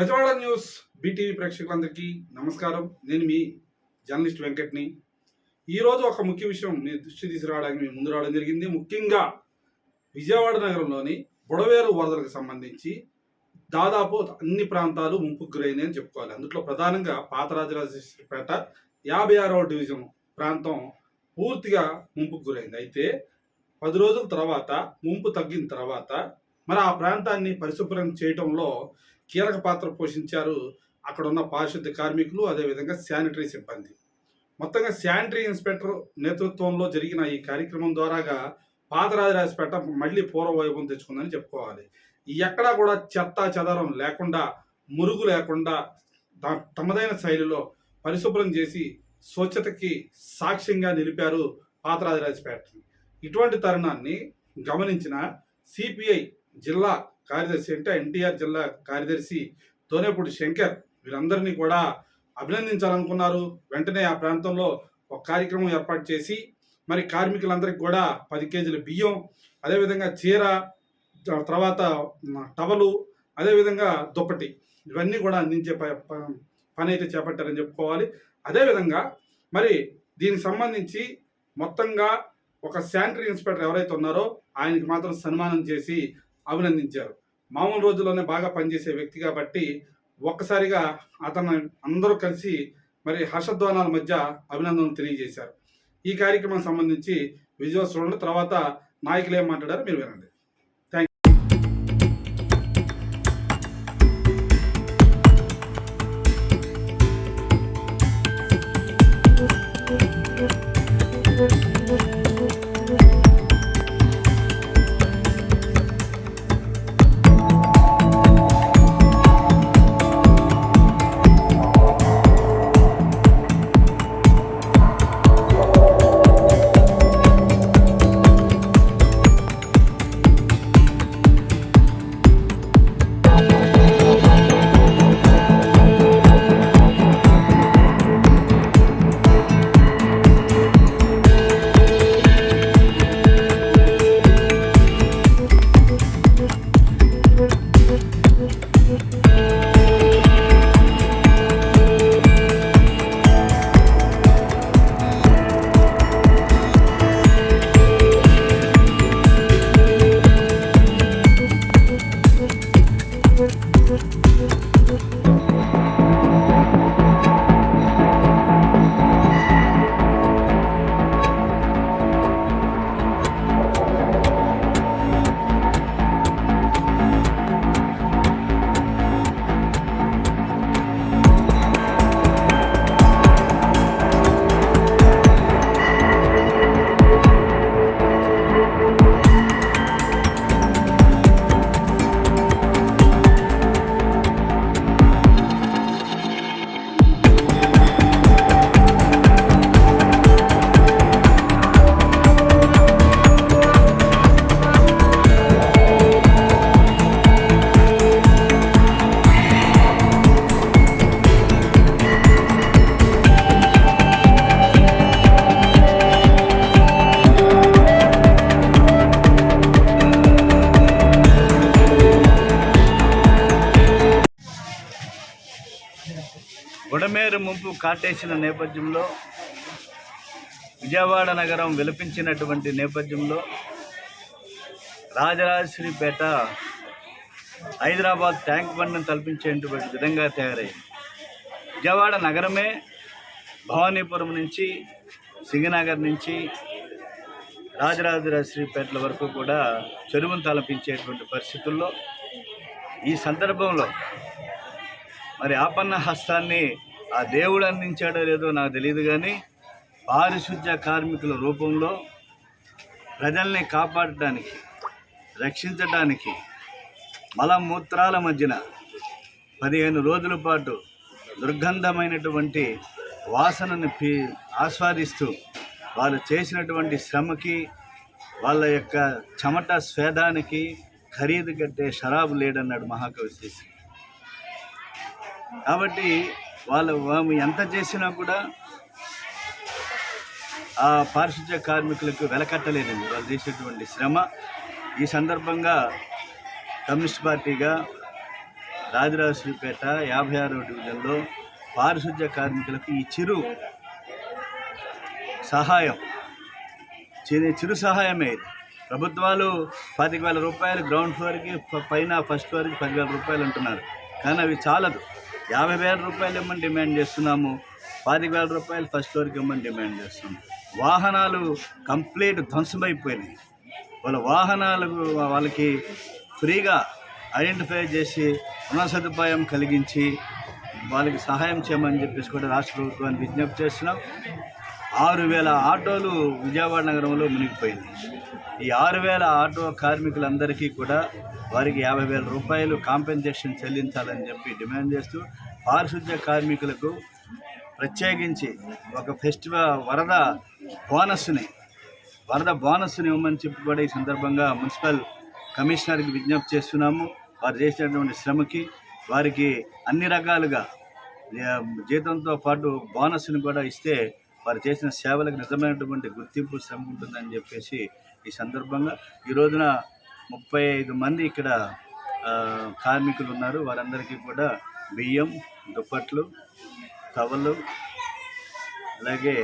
Bezawada news BTV ప్రేక్షకులందరికీ నమస్కారం. నేను మీ జర్నలిస్ట్ వెంకట్ని. ఈరోజు ఒక ముఖ్య విషయం మీ దృష్టి తీసుకురావడానికి మేము ముందు రావడం జరిగింది. ముఖ్యంగా విజయవాడ నగరంలోని బుడవేరు వరదలకు సంబంధించి దాదాపు అన్ని ప్రాంతాలు ముంపుకు గురైనాయి అని చెప్పుకోవాలి. అందులో ప్రధానంగా పాతరాజరాజేశ్వరిపేట యాభై ఆరవ డివిజన్ ప్రాంతం పూర్తిగా ముంపుకు గురైంది. అయితే పది రోజుల తర్వాత ముంపు తగ్గిన తర్వాత మరి ఆ ప్రాంతాన్ని పరిశుభ్రం చేయడంలో కీలక పాత్ర పోషించారు అక్కడ ఉన్న పారిశుద్ధ కార్మికులు అదేవిధంగా శానిటరీ సిబ్బంది. మొత్తంగా శానిటరీ ఇన్స్పెక్టర్ నేతృత్వంలో జరిగిన ఈ కార్యక్రమం ద్వారాగా పాతరాజరాజపేట మళ్ళీ పూర్వ వైభవం తెచ్చుకుందని చెప్పుకోవాలి. ఎక్కడా కూడా చెత్త చెదరం లేకుండా మురుగు లేకుండా తమదైన శైలిలో పరిశుభ్రం చేసి స్వచ్ఛతకి సాక్ష్యంగా నిలిపారు పాతరాజరాజపేటని ఇటువంటి తరుణాన్ని గమనించిన సిపిఐ జిల్లా కార్యదర్శి అంటే ఎన్టీఆర్ జిల్లా కార్యదర్శి తోనేపూడి శంకర్ వీరందరినీ కూడా అభినందించాలనుకున్నారు. వెంటనే ఆ ప్రాంతంలో ఒక కార్యక్రమం ఏర్పాటు చేసి మరి కార్మికులందరికీ కూడా పది కేజీల బియ్యం అదేవిధంగా చీర తర్వాత టవలు అదేవిధంగా దుప్పటి ఇవన్నీ కూడా అందించే ప- ప- పని అయితే చేపట్టారని చెప్పుకోవాలి. అదేవిధంగా మరి దీనికి సంబంధించి మొత్తంగా ఒక శానిటరీ ఇన్స్పెక్టర్ ఎవరైతే ఉన్నారో ఆయనకి మాత్రం సన్మానం చేసి అభినందించారు. మామూలు రోజుల్లోనే బాగా పనిచేసే వ్యక్తి కాబట్టి ఒక్కసారిగా అతను అందరూ కలిసి మరి హర్షధ్వానాల మధ్య అభినందనలు తెలియజేశారు. ఈ కార్యక్రమం సంబంధించి విజువల్స్ తర్వాత నాయకులు ఏం మాట్లాడారో మీరు వినండి. బుడమేరు ముంపు కాటేసిన నేపథ్యంలో విజయవాడ నగరం విలపించినటువంటి నేపథ్యంలో రాజరాజేశ్వరిపేట హైదరాబాద్ ట్యాంక్ బండ్ను తలపించేటువంటి విధంగా తయారైంది. విజయవాడ నగరమే భవానీపురం నుంచి సింగనగర్ నుంచి రాజరాజేశ్వరిపేటల వరకు కూడా చెరువును తలపించేటువంటి పరిస్థితుల్లో ఈ సందర్భంలో మరి ఆపన్న హస్తాన్ని ఆ దేవుడు అందించాడో లేదో నాకు తెలియదు కానీ పారిశుద్ధ్య కార్మికుల రూపంలో ప్రజల్ని కాపాడటానికి రక్షించడానికి మలమూత్రాల మధ్యన పదిహేను రోజుల పాటు దుర్గంధమైనటువంటి వాసనను పీ ఆస్వాదిస్తూ వాళ్ళు చేసినటువంటి శ్రమకి వాళ్ళ యొక్క చెమట స్వేదానికి ఖరీదు కట్టే షరాబు లేడన్నాడు మహాకవి శ్రీశ్రీ. కాబట్టి వాళ్ళు వాళ్ళు ఎంత చేసినా కూడా ఆ పారిశుద్ధ్య కార్మికులకు వెలకట్టలేదండి. వాళ్ళు చేసేటువంటి శ్రమ. ఈ సందర్భంగా కమ్యూనిస్ట్ పార్టీగా రాజరాజశ్రీపేట యాభై ఆరో డివిజన్లో పారిశుద్ధ్య కార్మికులకు ఈ చిరు సహాయం చిరు చిరు సహాయమే ప్రభుత్వాలు పాతిక వేల రూపాయలు గ్రౌండ్ ఫ్లోర్కి ప- పైన ఫస్ట్ ఫ్లోర్కి పదివేల రూపాయలు అంటున్నారు. కానీ అవి చాలదు. యాభై వేల రూపాయలు ఇవ్వమని డిమాండ్ చేస్తున్నాము? పాతిక వేల రూపాయలు ఫస్ట్ ఫ్లోర్కి ఇవ్వమని డిమాండ్ చేస్తున్నాం? వాహనాలు కంప్లీట్ ధ్వంసమైపోయినాయి. వాళ్ళ వాహనాలకు వాళ్ళకి ఫ్రీగా ఐడెంటిఫై చేసి రుణ సదుపాయం కలిగించి వాళ్ళకి సహాయం చేయమని చెప్పేసి కూడా రాష్ట్ర ప్రభుత్వాన్ని విజ్ఞప్తి చేస్తున్నాం. ఆరు వేల ఆటోలు విజయవాడ నగరంలో మునిగిపోయింది. ఈ ఆరు వేల ఆటో కార్మికులందరికీ కూడా వారికి యాభై వేల రూపాయలు కాంపెన్సేషన్ చెల్లించాలని చెప్పి డిమాండ్ చేస్తూ పారిశుద్ధ్య కార్మికులకు ప్రత్యేకించి ఒక ఫెస్టివల్ వరద బోనస్ని వరద బోనస్ని ఇవ్వమని చెప్పి కూడా ఈ సందర్భంగా మున్సిపల్ కమిషనర్కి విజ్ఞప్తి చేస్తున్నాము. వారు చేసినటువంటి శ్రమకి వారికి అన్ని రకాలుగా జీతంతో పాటు బోనస్ని కూడా ఇస్తే వారు చేసిన సేవలకు నిజమైనటువంటి గుర్తింపు శ్రమ ఉంటుందని చెప్పేసి ఈ సందర్భంగా ఈ రోజున ముప్పై ఐదు మంది ఇక్కడ కార్మికులు ఉన్నారు. వారందరికీ కూడా బియ్యం దుప్పట్లు టవళ్ళు అలాగే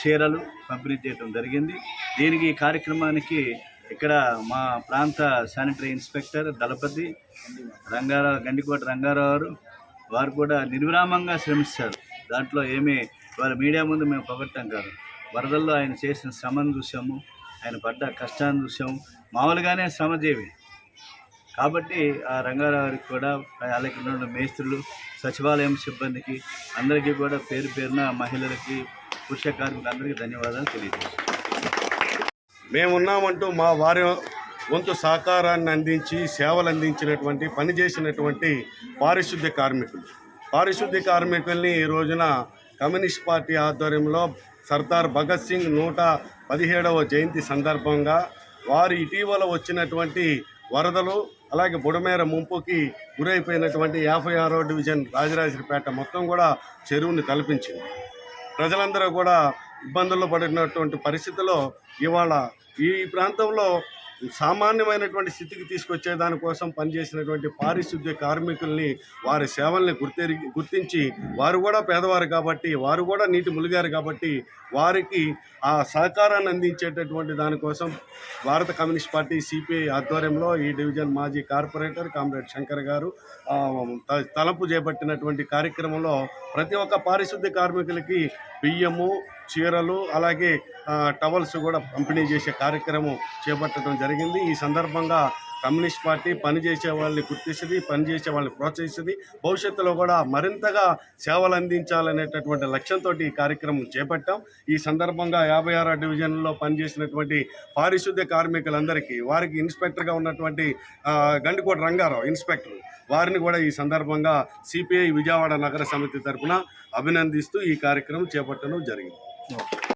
చీరలు పంపిణీ చేయడం జరిగింది. దీనికి ఈ కార్యక్రమానికి ఇక్కడ మా ప్రాంత శానిటరీ ఇన్స్పెక్టర్ దళపతి రంగారావు గండికోట రంగారావు గారు వారు కూడా నిర్విరామంగా శ్రమిస్తారు. దాంట్లో ఏమీ వాళ్ళ మీడియా ముందు మేము పొగట్టం కాదు. వరదల్లో ఆయన చేసిన శ్రమను చూసాము ఆయన పడ్డ కష్టాన్ని చూసాము. మామూలుగానే శ్రమజీవి. కాబట్టి ఆ రంగారావుకి కూడా అలాగే ఉన్న మేస్త్రులు సచివాలయం సిబ్బందికి అందరికీ కూడా పేరు పేరున మహిళలకి పురుష కార్మికులందరికీ ధన్యవాదాలు తెలియజేస్తాం మేమున్నామంటూ మా వారి వంతు సహకారాన్ని అందించి సేవలు అందించినటువంటి పనిచేసినటువంటి పారిశుద్ధ్య కార్మికులు. పారిశుద్ధ్య కార్మికుల్ని ఈ రోజున కమ్యూనిస్ట్ పార్టీ ఆధ్వర్యంలో సర్దార్ భగత్ సింగ్ నూట పదిహేడవ జయంతి సందర్భంగా వారు ఇటీవల వచ్చినటువంటి వరదలు అలాగే బుడమేర ముంపుకి గురైపోయినటువంటి యాభై ఆరో డివిజన్ రాజరాజపేట మొత్తం కూడా చెరువుని తలపించింది. ప్రజలందరూ కూడా ఇబ్బందుల్లో పడినటువంటి పరిస్థితిలో ఇవాళ ఈ ప్రాంతంలో సామాన్యమైనటువంటి స్థితికి తీసుకొచ్చే దానికోసం పనిచేసినటువంటి పారిశుద్ధ్య కార్మికుల్ని వారి సేవల్ని గుర్తెరి గుర్తించి వారు కూడా పేదవారు కాబట్టి వారు కూడా నీటి ములిగారు కాబట్టి వారికి ఆ సహకారాన్ని అందించేటటువంటి దానికోసం భారత కమ్యూనిస్ట్ పార్టీ సిపిఐ ఆధ్వర్యంలో ఈ డివిజన్ మాజీ కార్పొరేటర్ కామ్రేడ్ శంకర్ గారు త- తలపు చేపట్టినటువంటి కార్యక్రమంలో ప్రతి ఒక్క పారిశుద్ధ్య కార్మికులకి బియ్యము చీరలు అలాగే టవల్స్ కూడా పంపిణీ చేసే కార్యక్రమం చేపట్టడం జరిగింది. ఈ సందర్భంగా కమ్యూనిస్ట్ పార్టీ పనిచేసే వాళ్ళని గుర్తిస్తుంది పనిచేసే వాళ్ళని ప్రోత్సహిస్తుంది. భవిష్యత్తులో కూడా మరింతగా సేవలు అందించాలనేటటువంటి లక్ష్యంతో ఈ కార్యక్రమం చేపట్టాం. ఈ సందర్భంగా యాభై ఆరో డివిజన్లో పనిచేసినటువంటి పారిశుద్ధ్య కార్మికులందరికీ వారికి ఇన్స్పెక్టర్గా ఉన్నటువంటి గండికోట రంగారావు ఇన్స్పెక్టర్ వారిని కూడా ఈ సందర్భంగా సిపిఐ విజయవాడ నగర సమితి తరఫున అభినందిస్తూ ఈ కార్యక్రమం చేపట్టడం జరిగింది. Não.